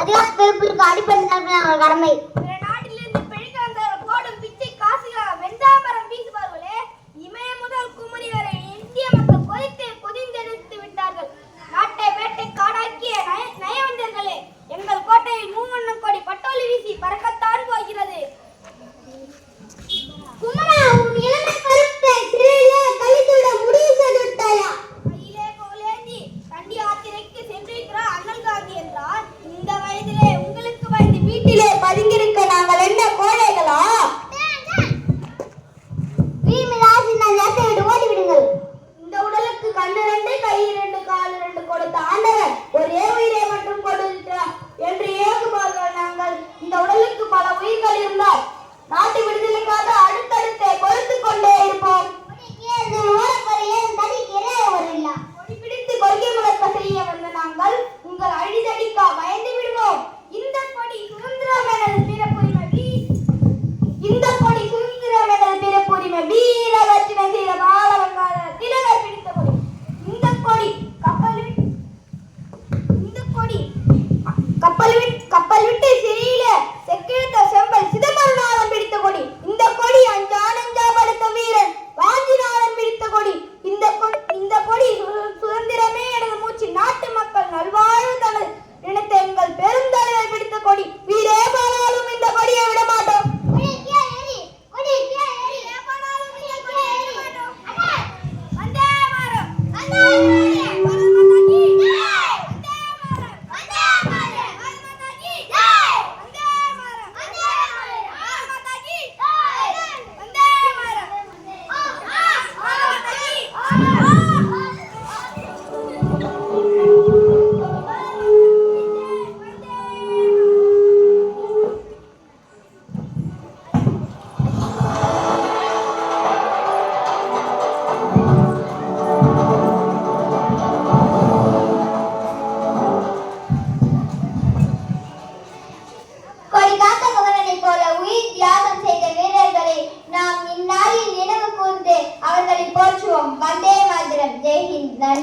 அதிகார பிறப்புக்கு அடிப்படை கடமை Bambina,